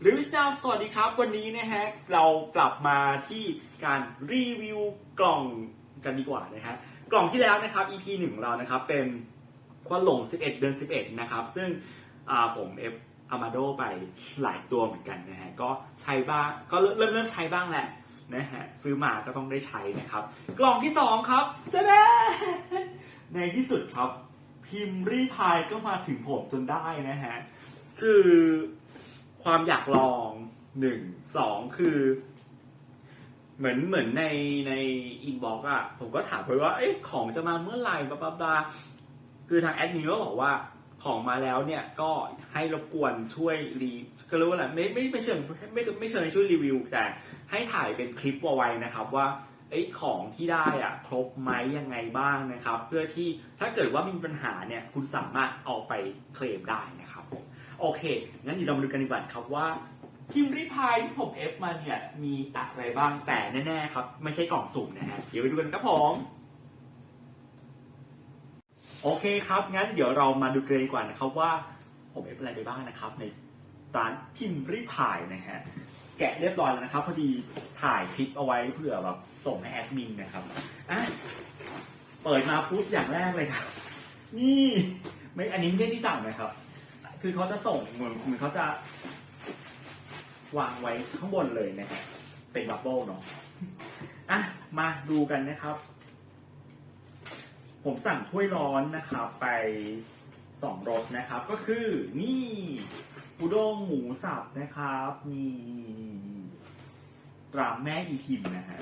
หรือสาวสวัสดีครับ วันนี้นะฮะเรากลับมาที่การรีวิวกล่องกันดีกว่านะฮะกล่องที่แล้วนะครับ EP หนึ่งของเรานะครับเป็นควันหลง 11 เดือน 11 นะครับ ซึ่งผมเอฟอามาโดไปหลายตัวเหมือนกันนะฮะก็ใช้บ้างก็เริ่มเริ่มใช้บ้างแหละนะฮะซื้อมาก็ต้องได้ใช้นะครับ กล่องที่ 2 ครับจะแด้ในที่สุดครับ พิมพ์รีพายก็มาถึงผมจนได้นะฮะคือ ความอยากลองหนึ่งสองคือ เหมือนเหมือนในในอินบ็อกอะผมก็ถามไปว่าเอ๊ะของจะมาเมื่อไหร่บลาบลาคือทางแอดมินก็บอกว่าของมาแล้วเนี่ยก็ให้รบกวนช่วยรีก็รู้ว่าอะไรไม่ไม่ไม่เชิงไม่ไม่เชิงช่วยรีวิว แต่ให้ถ่ายเป็นคลิปเอาไว้นะครับว่าเอ้ของที่ได้อะครบไหมยังไงบ้างนะครับ เพื่อที่ถ้าเกิดว่ามีปัญหาเนี่ยคุณสามารถเอาไปเคลมได้นะครับผม โอเค งั้นเดี๋ยวเรามาดูกันดีกว่าครับว่าพิมพ์รีพายที่ผมเอฟมาเนี่ยมีอะไรบ้างแต่แน่ๆครับ ไม่ใช่กล่องสุ่มนะฮะเดี๋ยวไปดูกันครับผมโอเคครับ งั้นเดี๋ยวเรามาดูกันดีกว่านะครับว่าผมเอฟอะไรไปบ้างนะครับ ในร้านพิมพ์รีพายนะฮะแกะเรียบร้อยแล้วนะครับ พอดีถ่ายคลิปเอาไว้เผื่อแบบส่งให้แอดมินนะครับอะเปิดมาปุ๊บอย่างแรกเลยครับ นี่ไม่อันนี้ไม่ใช่ที่สั่งนะครับ คือเขาจะส่งเหมือนเหมือนเขาจะ วางไว้ข้างบนเลยนะครับเป็นบับเบิลเนาะอะมาดูกันนะครับ ผมสั่งถ้วยร้อนนะครับไปสองรสนะครับ ก็คือนี่อุด้งหมูสับนะครับนี่รามแม่อีพิมพ์นะฮะ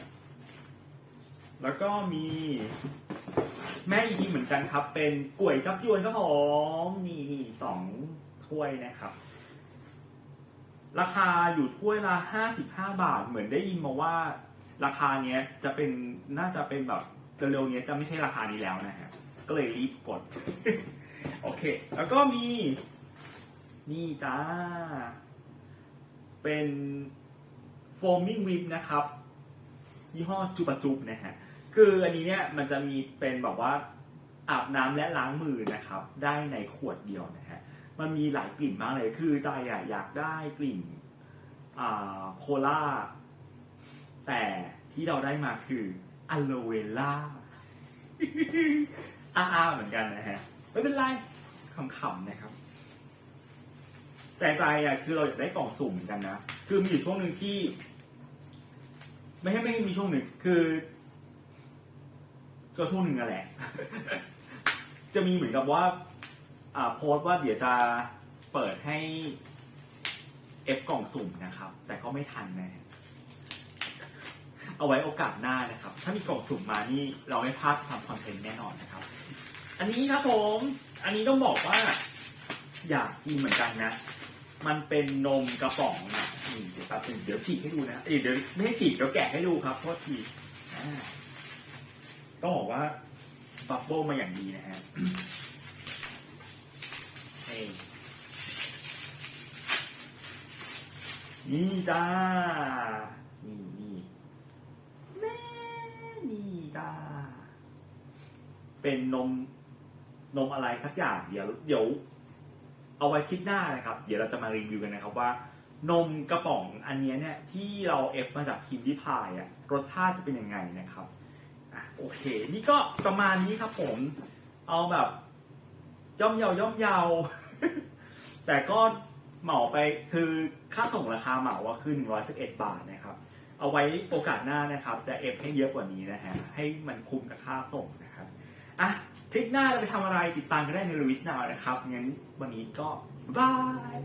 แล้วก็มีแม่อีพิมพ์เหมือนกันครับ เป็นก๋วยจับยวนครับผมนี่นี่สอง ถ้วยนะครับ ราคาอยู่ถ้วยละ55 บาท เหมือนได้ยินมาว่าราคาเนี้ยจะเป็นน่าจะเป็นแบบเร็วๆเนี้ยจะไม่ใช่ราคานี้แล้วนะฮะก็เลยรีบกด โอเค แล้วก็มี นี่จ้า เป็นโฟมมิ่งวิปนะครับ ยี่ห้อจูปจุบนะฮะ คืออันนี้เนี่ยมันจะมีเป็นแบบว่าอาบน้ำและล้างมือนะครับ ได้ในขวดเดียวนะฮะ มันมีหลายกลิ่นมากเลย คือใจอะอยากได้กลิ่นอ่าโคลาแต่ที่เราได้มาคืออะโลเวล่าอาเหมือนกันนะฮะ ไม่เป็นไรขำๆนะครับใจใจอะคือเราอยากได้กล่องสุ่มเหมือนกันนะ คือมีอยู่ช่วงหนึ่งที่ ไม่ใช่ไม่มีช่วงหนึ่งคือ ก็ช่วงหนึ่งนั่นแหละ จะมีเหมือนกับว่า โพสต์ว่าเดี๋ยวจะเปิดให้เอฟกล่องสุ่มนะครับ แต่ก็ไม่ทันนะเอาไว้โอกาสหน้านะครับ ถ้ามีกล่องสุ่มมานี่เราไม่พลาดทำคอนเทนต์แน่นอนนะครับ อันนี้ครับผม อันนี้ต้องบอกว่า อยากกินเหมือนกันนะ มันเป็นนมกระป๋องนะนี่เดี๋ยวแป๊บนึงเดี๋ยวฉีกให้ดูนะเดี๋ยวไม่ให้ฉีกเดี๋ยวแกะให้ดูครับโทษทีต้องบอกว่าบับเบิ้ลมาอย่างดีนะฮะ นี่จ้า นี่นี่แม่นี่จ้า เป็นนม นมอะไรสักอย่าง เดี๋ยว เดี๋ยว เอาไว้คลิปหน้านะครับ เดี๋ยวเราจะมารีวิวกันนะครับว่า นมกระป๋องอันเนี้ยเนี่ย ที่เราเอฟมาจากพิมพ์ริพายอะรสชาติจะเป็นยังไงนะครับอะโอเค นี่ก็ประมาณนี้ครับผม เอาแบบย่อมเยาย่อมเยา แต่ก็เหมาไปคือค่าส่งราคาเหมาว่าคือ111 บาทนะครับ เอาไว้โอกาสหน้านะครับ จะเอฟให้เยอะกว่านี้นะฮะให้มันคุ้มกับค่าส่งนะครับอะคลิปหน้าเราไปทำอะไรติดตามกันได้ในลูวิสนาวนะครับงั้นวันนี้ก็บ๊ายบาย